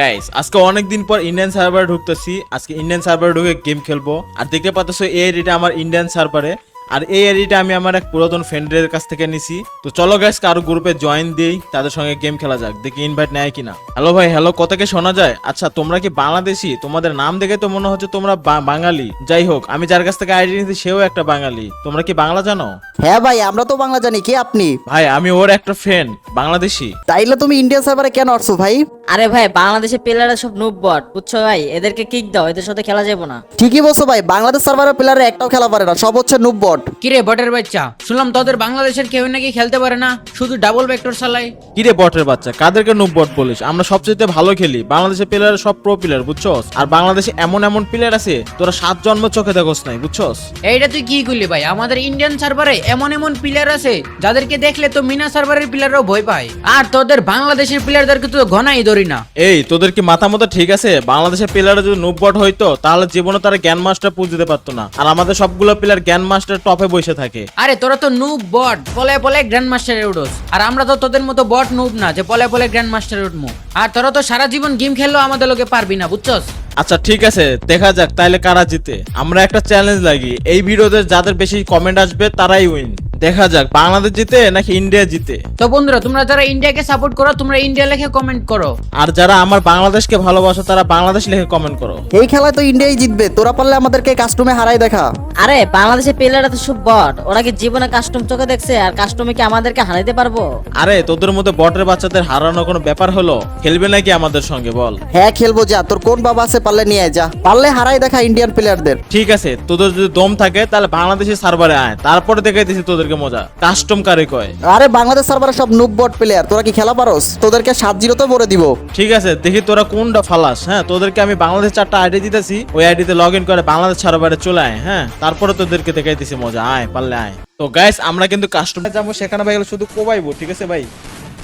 Guys আজকে অনেক দিন পর ইন্ডিয়ান সার্ভারে ঢুকতেছি। আজকে ইন্ডিয়ান সার্ভারে ঢুকে গেম খেলব। আর দেখতে পাচ্ছ এই এরিটা আমার ইন্ডিয়ান সার্ভারে আর এই এরিটা আমি আমার এক পুরাতন ফ্রেন্ডের কাছ থেকে নিছি। তো চলো গাইস কারও গ্রুপে জয়েন দিই তাদের সঙ্গে গেম খেলা যাক। দেখি ইনভাইট নেয় কিনা। হ্যালো ভাই হ্যালো কথাকে শোনা যায়? আচ্ছা তোমরা কি বাংলাদেশি? তোমাদের নাম দেখে তো মনে হচ্ছে তোমরা বাঙালি। যাই হোক আমি যার কাছ থেকে আইডি নিয়েছি সেও একটা বাঙালি। তোমরা কি বাংলা জানো? হ্যাঁ ভাই আমরা তো বাংলা জানি কে আপনি? ভাই আমি ওর একটা ফ্রেন্ড বাংলাদেশি। তাইলে তুমি ইন্ডিয়ান সার্ভারে কেন আসছো ভাই? আরে ভাই বাংলাদেশের প্লেয়াররা সব নুব বট বুঝছ ভাই? এদেরকে কিক দাও এদের সাথে খেলা যাবে না। ঠিকই বলছো ভাই বাংলাদেশ সার্ভারের প্লেয়ার একটাও খেলা পারে না সব হচ্ছে নুব বট কিরে বটের বাচ্চা শুনলাম তোদের বাংলাদেশের কেউ নাকি খেলতে পারে না শুধু ডাবল ভেক্টর চালায়। কিরে বটের বাচ্চা কাদেরকে নুব বট বলিস? আমরা সবচেয়ে ভালো খেলি বাংলাদেশের প্লেয়ার সব প্রো প্লেয়ার বুঝছস আর বাংলাদেশে এমন এমন প্লেয়ার আছে তোরা সাত জন্ম চোখে দেখোস নাই বুঝছস এইটা তুই কি করলি ভাই? আমাদের ইন্ডিয়ান সার্ভারে এমন এমন প্লেয়ার আছে যাদেরকে দেখলে তো মিনা সার্ভারের প্লেয়াররাও ভয় পায়। আর তোদের বাংলাদেশের প্লেয়ারদেরকে তো ঘনাই ধরি না। এই তোদের কি মাথা মতো ঠিক আছে? বাংলাদেশের প্লেয়ার যদি নুব হইতো তাহলে জীবনে তারা জ্ঞান মাস্টার পুজ দিতে পারতো না। আর আমাদের সবগুলো প্লেয়ার জ্ঞান মাস্টার টপে বসে থাকে। আরে তোরা তো নুব বট পলে পলে গ্র্যান্ড মাস্টারে উঠোস আর আমরা তো তোদের মতো বট নুব না যে বলে বলে গ্র্যান্ড মাস্টারে উঠবো আর তোরা তো সারা জীবন গেম খেললেও আমাদের লোকে পারবি না বুঝছস? আচ্ছা ঠিক আছে দেখা যাক তাইলে কারা জিতে। আমরা একটা চ্যালেঞ্জ লাগি এই ভিডিওতে যাদের বেশি কমেন্ট আসবে তারাই উইন দেখা যাক বাংলাদেশ জিতে নাকি ইন্ডিয়া জিতে? তো বন্ধুরা তোমরা যারা ইন্ডিয়াকে সাপোর্ট করো তোমরা ইন্ডিয়া লেখে কমেন্ট করো। আর যারা আমার বাংলাদেশকে ভালোবাসো তারা বাংলাদেশ লিখে কমেন্ট করো। এই খেলায় তো ইন্ডিয়াই জিতবে তোরা পারলে আমাদেরকে কাস্টমে হারাই দেখা। আরে বাংলাদেশের প্লেয়াররা তো সব বট ওরা কি জীবনে কাস্টম চোখে দেখছে? আর কাস্টমে কি আমাদেরকে হারাইতে পারব? আরে তোদের মধ্যে বটের বাচ্চাদের হারানো কোনো ব্যাপার হলো? খেলবে নাকি আমাদের সঙ্গে বল। হ্যাঁ খেলব যা তোর কোন বাবা আছে পারলে নিয়ে আয় যা। পারলে হারাই দেখা ইন্ডিয়ান প্লেয়ারদের ঠিক আছে তোদের যদি দম থাকে তাহলে বাংলাদেশের সার্ভারে আয়। তারপরে দেখে দিছি তোদেরকে মজা। কাস্টম কারে কয়? আরে বাংলাদেশ সার্ভারে সব নুব বট প্লেয়ার তোরা কি খেলা পারোস? তোদেরকে সাত জিরোতে ভরে দিব। ঠিক আছে দেখি তোরা কোনটা ফালাস হ্যাঁ? তোদেরকে আমি বাংলাদেশ চারটা আইডি দিতেছি ওই আইডিতে লগ ইন করে বাংলাদেশ সার্ভারে চলে আয় হ্যাঁ? তারপরে তোদেরকে দেখাই দিছি মজা আয় পারলে আয়। তো গাইস আমরা কিন্তু কাস্টমার যাব সেখানে ভাই শুধু কোবাইবো ঠিক আছে ভাই?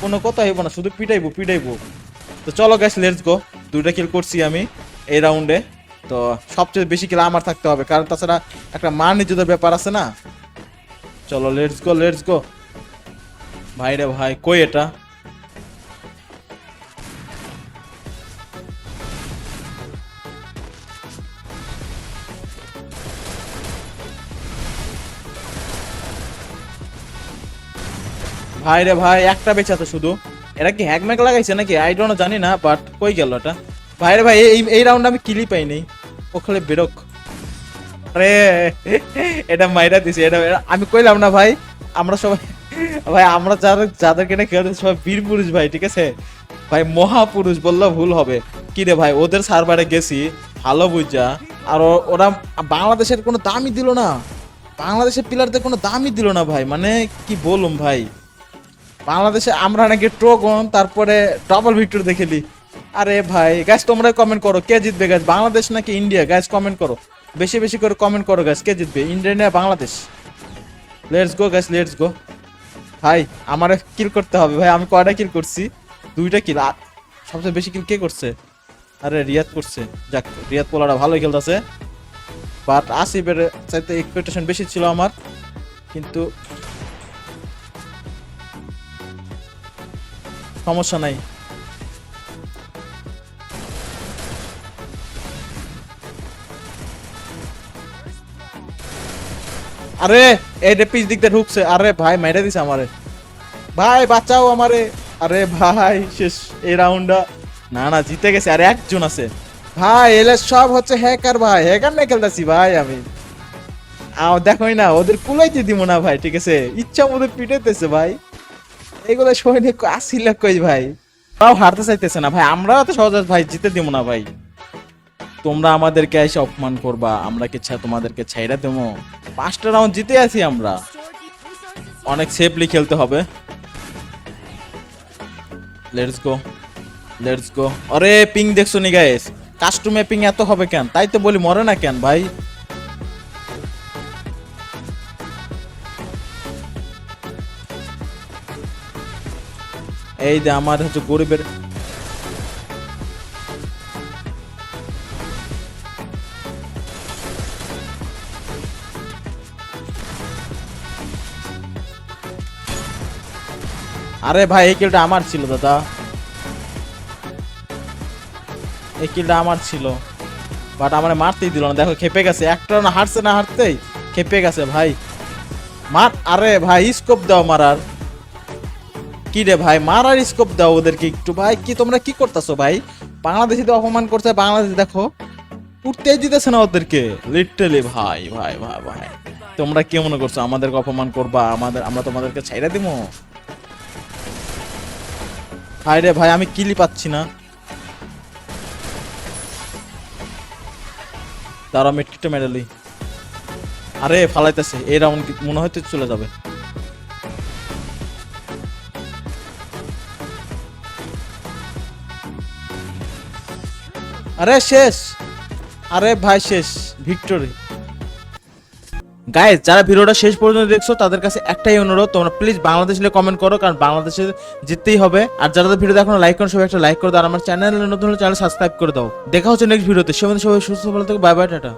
কোনো কথা হইব না শুধু পিটাইবো পিটাইবো। তো চলো গাইস লেটস গো দুইটা কিল করছি আমি এই রাউন্ডে তো সবচেয়ে বেশি কিল আমার থাকতে হবে কারণ তাছাড়া একটা মান নিজেদের ব্যাপার আছে না চলো লেটস গো লেটস গো ভাই রে ভাই, কই এটা? ভাই রে ভাই, একটা বেচা তো শুধু। এরা কি হ্যাক ম্যাক লাগাইছে নাকি? আই ডোন্ট জানি না বাট কই গেল এটা? ভাই রে ভাই, এই এই রাউন্ড আমি কিলি পাই নাই। ও বেরোক। আরে, এটা মাইরা দিছে, এটা আমি কইলাম না ভাই, আমরা সবাই ভাই, আমরা যারা যাদেরকে না খেলতে সবাই বীর পুরুষ ভাই, ঠিক আছে? ভাই, মহাপুরুষ বললে ভুল হবে। কি রে ভাই, ওদের সার্ভারে গেছি, ভালো বুঝা। আর ওরা বাংলাদেশের কোনো দামই দিল না। বাংলাদেশের প্লেয়ারদের কোনো দামই দিল না ভাই মানে কি বলুম ভাই? বাংলাদেশে আমরা নাকি ট্রোগন তারপরে ডাবল ভিক্টর দেখেলি আরে ভাই গাছ তোমরা কমেন্ট করো, কে জিতবে গাছ বাংলাদেশ নাকি ইন্ডিয়া গাছ কমেন্ট করো। বেশি বেশি করে কমেন্ট করো গাছ কে জিতবে? ইন্ডিয়া বাংলাদেশ? লেটস গো গাছ লেটস গো ভাই, আমার কিল করতে হবে, ভাই, আমি কয়টা কিল করছি? দুইটা কিল সবচেয়ে বেশি কিল কে করছে? আরে, রিয়াদ করছে। যাক, রিয়াদ পোলাটা ভালোই খেলতেছে। বাট আসিফের চাইতে এক্সপেকটেশন বেশি ছিল আমার। কিন্তু সমস্যা নাই। আরে রে পিছ দিক দিয়ে ঢুকছে। আরে ভাই, মেরে দিছে আমারে। ভাই, বাঁচাও আমারে। আরে ভাই, শেষ, এই রাউন্ডটা। না না, জিতে গেছে। আর একজন আছে। ভাই, এলে সব হচ্ছে হ্যাকার ভাই। হ্যাকার না খেলতেছি ভাই আমি। আও, দেখোই না, ওদের কুলাইতে দিব না ভাই, ঠিক আছে? ইচ্ছা মতো পিটাইতেছে ভাই। এগুলো সৈনিক আসিল কই ভাই? তাও হারতে চাইতেছে না ভাই। আমরা তো সহজ ভাই, জিতে দিব না ভাই। তোমরা আমাদেরকে এসে অপমান করবা, আমরা কি তোমাদেরকে ছাইরা দেবো? পাঁচটা রাউন্ড জিতে আছি আমরা। অনেক সেফলি খেলতে হবে। লেটস গো লেটস গো আরে পিং দেখছ নি গাইস কাস্টমে পিং এত হবে কেন? তাই তো বলি, মরে না কেন, ভাই? এই যে, আমার হচ্ছে গরিবের আরে ভাই, এই কিলটা আমার ছিল, দাদা। এই কিলটা আমার ছিল। বাট আমার মারতেই দিল না। দেখো, খেপে গেছে। একটা না হারছে না হারতেই খেপে গেছে, ভাই। মার, আরে ভাই স্কোপ দাও মারার। কি রে ভাই, মারার স্কোপ দাও ওদেরকে একটু। ভাই, কি তোমরা কি করতেছো ভাই? বাংলাদেশি তো অপমান করছে, বাংলাদেশ দেখো। উঠতেই দিতেছে না ওদেরকে। লিটারালি ভাই ভাই ভাই ভাই। তোমরা কি মনে করছ? আমাদেরকে অপমান করবা? আমাদের, আমরা তোমাদেরকে ছাইরা দিব ভাই রে ভাই, আমি কিলি পাচ্ছি না। তারা মেটকিটা মেডালি আরে, ফালাইতেছে। এই রাউন্ড মনে হয়তো চলে যাবে। আরে, শেষ। আরে ভাই, শেষ। ভিক্টোরি। গাইজ যারা ভিডিওটা শেষ পর্যন্ত দেখছ, তাদের কাছে একটাই অনুরোধ, তোমরা প্লিজ বাংলাদেশ লিখে কমেন্ট করো, কারণ বাংলাদেশে জিততেই হবে। আর যারা ভিডিও দেখো লাইক করো সবাই একটা লাইক করে দাও, আর আমার চ্যানেল নতুন হলে চ্যানেল সাবস্ক্রাইব করে দাও। দেখা হচ্ছে নেক্সট ভিডিওতে। সে সবাই সুস্থ, ভালো থেকে বাই বাই টাটা।